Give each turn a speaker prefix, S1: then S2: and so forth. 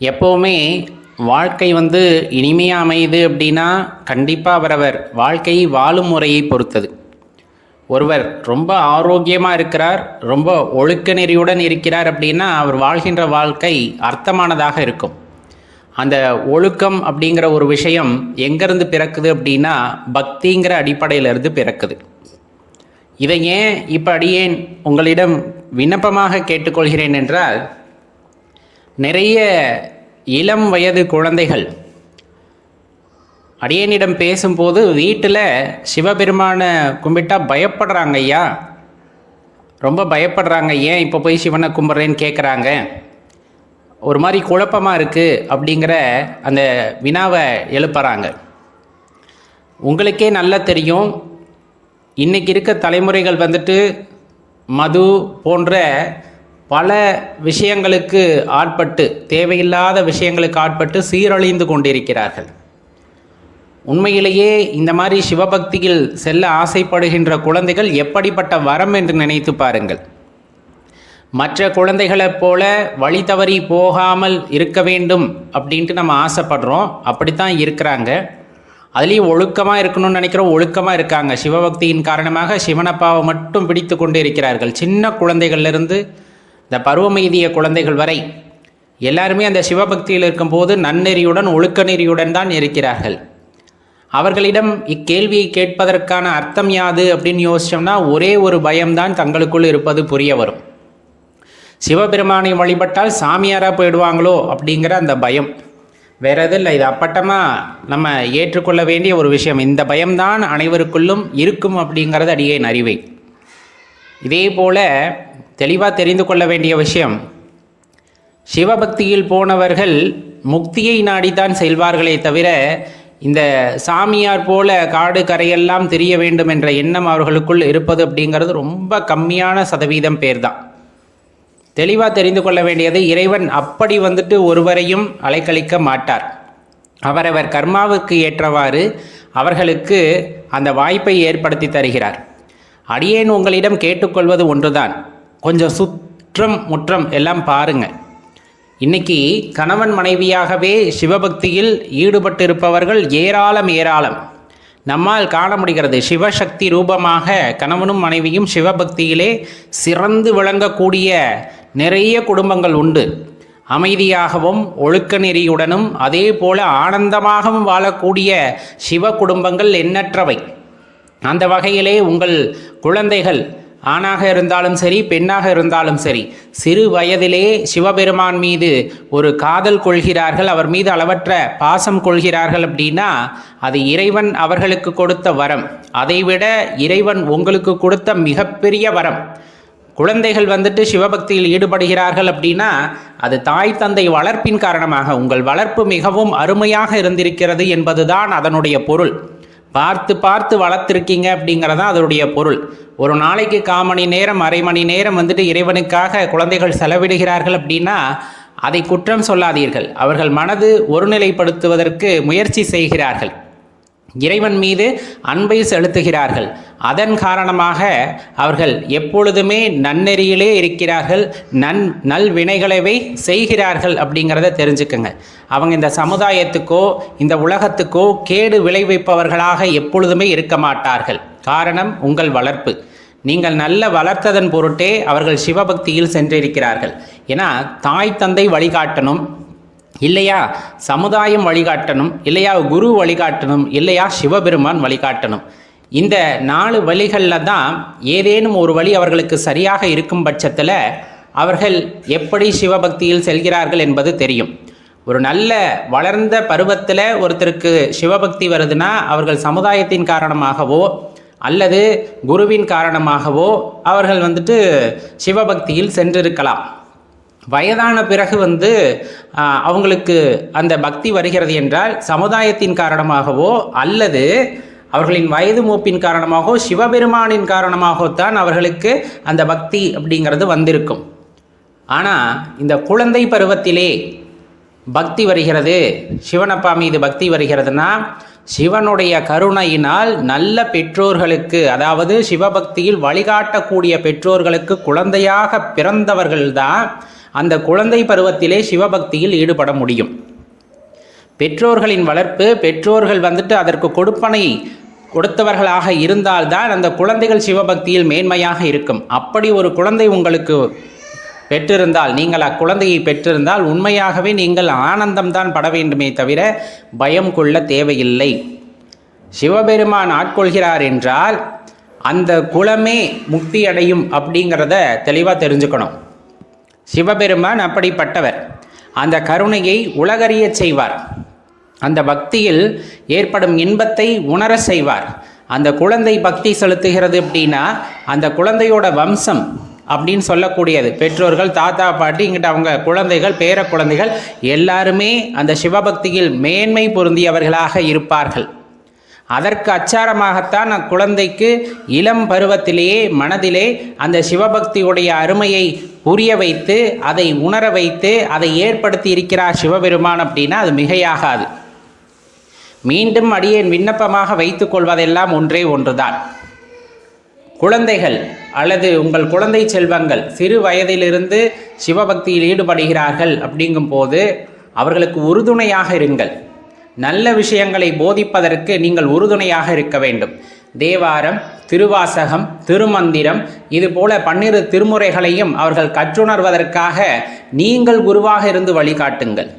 S1: எப்போவுமே வாழ்க்கை வந்து இனிமையாக அமையுது அப்படின்னா கண்டிப்பாக அவரவர் வாழ்க்கை வாழும் முறையை பொறுத்தது. ஒருவர் ரொம்ப ஆரோக்கியமாக இருக்கிறார் ரொம்ப ஒழுக்க நெறியுடன் இருக்கிறார் அப்படின்னா அவர் வாழ்கின்ற வாழ்க்கை அர்த்தமானதாக இருக்கும். அந்த ஒழுக்கம் அப்படிங்கிற ஒரு விஷயம் எங்கேருந்து பிறக்குது அப்படின்னா பக்திங்கிற அடிப்படையிலிருந்து பிறக்குது. இதை ஏன் இப்போ அடியேன் உங்களிடம் விண்ணப்பமாக கேட்டுக்கொள்கிறேன் என்றால் நிறைய இளம் வயது குழந்தைகள் அடியனிடம் பேசும்போது வீட்டில் சிவபெருமானை கும்பிட்டா பயப்படுறாங்க ஐயா. ரொம்ப பயப்படுறாங்க ஏன் இப்போ போய் சிவனை கும்பிட்றேன்னு கேட்குறாங்க ஒரு மாதிரி குழப்பமாக இருக்குது அப்படிங்கிற அந்த வினாவை எழுப்புறாங்க. உங்களுக்கே நல்லா தெரியும் இன்றைக்கி இருக்க தலைமுறைகள் வந்துட்டு மது போன்ற பல விஷயங்களுக்கு ஆட்பட்டு தேவையில்லாத விஷயங்களுக்கு ஆட்பட்டு சீரழிந்து கொண்டிருக்கிறார்கள். உண்மையிலேயே இந்த மாதிரி சிவபக்தியில் செல்ல ஆசைப்படுகின்ற குழந்தைகள் எப்படிப்பட்ட வரம் என்று நினைத்து பாருங்கள். மற்ற குழந்தைகளைப் போல வழி தவறி போகாமல் இருக்க வேண்டும் அப்படின்ட்டு நம்ம ஆசைப்படுறோம். அப்படித்தான் இருக்கிறாங்க. அதுலேயும் ஒழுக்கமாக இருக்கணும்னு நினைக்கிறோம் ஒழுக்கமாக இருக்காங்க. சிவபக்தியின் காரணமாக சிவனப்பாவை மட்டும் பிடித்து கொண்டு இருக்கிறார்கள் சின்ன குழந்தைகள்லேருந்து இந்த பருவமெய்திய குழந்தைகள் வரை எல்லாருமே அந்த சிவபக்தியில் இருக்கும்போது நன்னெறியுடன் ஒழுக்க நெறியுடன் தான் இருக்கிறார்கள். அவர்களிடம் இக்கேள்வியை கேட்பதற்கான அர்த்தம் யாது அப்படின்னு யோசிச்சோம்னா ஒரே ஒரு பயம்தான் தங்களுக்குள் இருப்பது புரிய வரும். சிவபெருமானை வழிபட்டால் சாமியாராக போயிடுவாங்களோ அப்படிங்கிற அந்த பயம். வேற எதுவும் இல்லை இது அப்பட்டமாக நம்ம ஏற்றுக்கொள்ள வேண்டிய ஒரு விஷயம். இந்த பயம்தான் அனைவருக்குள்ளும் இருக்கும் அப்படிங்கிறது அடியே அறிவை இதே போல தெளிவாக தெரிந்து கொள்ள வேண்டிய விஷயம். சிவபக்தியில் போனவர்கள் முக்தியை நாடித்தான் செல்வார்களே தவிர இந்த சாமியார் போல காடு கரையெல்லாம் தெரிய வேண்டும் என்ற எண்ணம் அவர்களுக்குள் இருப்பது அப்படிங்கிறது ரொம்ப கம்மியான சதவீதம் பேர் தான் தெளிவாக தெரிந்து கொள்ள வேண்டியது இறைவன் அப்படி வந்துட்டு ஒருவரையும் அலைக்கழிக்க மாட்டார். அவரவர் கர்மாவுக்கு ஏற்றவாறு அவர்களுக்கு அந்த வாய்ப்பை ஏற்படுத்தி தருகிறார். அடியேன் உங்களிடம் கேட்டுக்கொள்வது ஒன்றுதான். கொஞ்சம் சுற்றம் முற்றம் எல்லாம் பாருங்கள் இன்னைக்கு கணவன் மனைவியாகவே சிவபக்தியில் ஈடுபட்டிருப்பவர்கள் ஏராளம் ஏராளம். நம்மால் காண முடிகிறது சிவசக்தி ரூபமாக கணவனும் மனைவியும் சிவபக்தியிலே சிறந்து விளங்கக்கூடிய நிறைய குடும்பங்கள் உண்டு. அமைதியாகவும் ஒழுக்க நெறியுடனும் அதே போல ஆனந்தமாகவும் வாழக்கூடிய சிவ குடும்பங்கள் எண்ணற்றவை. அந்த வகையிலே உங்கள் குழந்தைகள் ஆணாக இருந்தாலும் சரி பெண்ணாக இருந்தாலும் சரி சிறு வயதிலே சிவபெருமான் மீது ஒரு காதல் கொள்கிறார்கள் அவர் மீது அளவற்ற பாசம் கொள்கிறார்கள் அப்படின்னா அது இறைவன் அவர்களுக்கு கொடுத்த வரம். அதைவிட இறைவன் உங்களுக்கு கொடுத்த மிகப்பெரிய வரம். குழந்தைகள் வந்துட்டு சிவபக்தியில் ஈடுபடுகிறார்கள் அப்படின்னா அது தாய் தந்தை வளர்ப்பின் காரணமாக உங்கள் வளர்ப்பு மிகவும் அருமையாக இருந்திருக்கிறது என்பதுதான் அதனுடைய பொருள். பார்த்து பார்த்து வளர்த்துருக்கீங்க அப்படிங்கிறதான் அதனுடைய பொருள். ஒரு நாளைக்கு கால் மணி நேரம் அரை மணி நேரம் வந்துட்டு இறைவனுக்காக குழந்தைகள் செலவிடுகிறார்கள் அப்படின்னா அதை குற்றம் சொல்லாதீர்கள். அவர்கள் மனது ஒருநிலைப்படுத்துவதற்கு முயற்சி செய்கிறார்கள். இறைவன் மீது அன்பை செலுத்துகிறார்கள். அதன் காரணமாக அவர்கள் எப்பொழுதுமே நன்னெறியிலே இருக்கிறார்கள் நன் நல்வினைகளவே செய்கிறார்கள் அப்படிங்கிறத தெரிஞ்சுக்கங்க. அவங்க இந்த சமுதாயத்துக்கோ இந்த உலகத்துக்கோ கேடு விளைவிப்பவர்களாக எப்பொழுதுமே இருக்க மாட்டார்கள். காரணம் உங்கள் வளர்ப்பு. நீங்கள் நல்ல வளர்த்ததன் பொருட்டே அவர்கள் சிவபக்தியில் சென்றிருக்கிறார்கள். ஏன்னா தாய் தந்தை வழிகாட்டணும் இல்லையா? சமுதாயம் வழிகாட்டணும். இல்லையா? குரு வழிகாட்டணும். இல்லையா? சிவபெருமான் வழிகாட்டணும். இந்த நாலு வழிகளில் தான் ஏதேனும் ஒரு வழி அவர்களுக்கு சரியாக இருக்கும் பட்சத்தில் அவர்கள் எப்படி சிவபக்தியில் செல்கிறார்கள் என்பது தெரியும். ஒரு நல்ல வளர்ந்த பருவத்தில் ஒருத்தருக்கு சிவபக்தி வருதுன்னா அவர்கள் சமுதாயத்தின் காரணமாகவோ அல்லது குருவின் காரணமாகவோ அவர்கள் வந்துட்டு சிவபக்தியில் சென்றிருக்கலாம். வயதான பிறகு வந்து அவங்களுக்கு அந்த பக்தி வருகிறது என்றால் சமுதாயத்தின் காரணமாகவோ அல்லது அவர்களின் வயது மூப்பின் காரணமாகவோ சிவபெருமானின் காரணமாகத்தான் அவர்களுக்கு அந்த பக்தி அப்படிங்கிறது வந்திருக்கும். ஆனால் இந்த குழந்தை பருவத்திலே பக்தி வருகிறது சிவனப்பா மீது பக்தி வருகிறதுனா சிவனுடைய கருணையினால் நல்ல பெற்றோர்களுக்கு அதாவது சிவபக்தியில் வழிகாட்டக்கூடிய பெற்றோர்களுக்கு குழந்தையாக பிறந்தவர்கள்தான் அந்த குழந்தை பருவத்திலே சிவபக்தியில் ஈடுபட முடியும். பெற்றோர்களின் வளர்ப்பு பெற்றோர்கள் வந்துட்டு அதற்கு கொடுப்பனை கொடுத்தவர்களாக இருந்தால்தான் அந்த குழந்தைகள் சிவபக்தியில் மேன்மையாக இருக்கும். அப்படி ஒரு குழந்தை உங்களுக்கு பெற்றிருந்தால் நீங்கள் அக்குழந்தையை பெற்றிருந்தால் உண்மையாகவே நீங்கள் ஆனந்தம்தான் பட வேண்டுமே தவிர பயம் கொள்ள தேவையில்லை. சிவபெருமான் ஆட்கொள்கிறார் என்றால் அந்த குலமே முக்தி அடையும் அப்படிங்கிறத தெளிவாக தெரிஞ்சுக்கணும். சிவபெருமான் அப்படிப்பட்டவர். அந்த கருணையை உலகறியச் செய்வார். அந்த பக்தியில் ஏற்படும் இன்பத்தை உணர செய்வார். அந்த குழந்தை பக்தி செலுத்துகிறது அப்படின்னா அந்த குழந்தையோட வம்சம் அப்படின்னு சொல்லக்கூடியது. பெற்றோர்கள் தாத்தா பாட்டி இங்கிட்ட அவங்க குழந்தைகள் பேர குழந்தைகள் எல்லாருமே அந்த சிவபக்தியில் மேன்மை பொருந்தியவர்களாக இருப்பார்கள். அதற்கு அச்சாரமாகத்தான் அக்குழந்தைக்கு இளம் பருவத்திலேயே மனதிலே அந்த சிவபக்தியுடைய அருமையை புரிய வைத்து அதை உணர வைத்து அதை ஏற்படுத்தி இருக்கிறார் சிவபெருமான் அப்படின்னா அது மிகையாகாது. மீண்டும் அடியேன் விண்ணப்பமாக வைத்துக் கொள்வதெல்லாம் ஒன்றே ஒன்றுதான். குழந்தைகள் அல்லது உங்கள் குழந்தை செல்வங்கள் சிறு வயதிலிருந்து சிவபக்தியில் ஈடுபடுகிறார்கள் அப்படிங்கும்போது அவர்களுக்கு உறுதுணையாக இருங்கள். நல்ல விஷயங்களை போதிப்பதற்கு நீங்கள் உறுதுணையாக இருக்க வேண்டும். தேவாரம் திருவாசகம் திருமந்திரம் இதுபோல பன்னிரு திருமுறைகளையும் அவர்கள் கற்றுணர்வதற்காக நீங்கள் குருவாக இருந்து வழிகாட்டுங்கள்.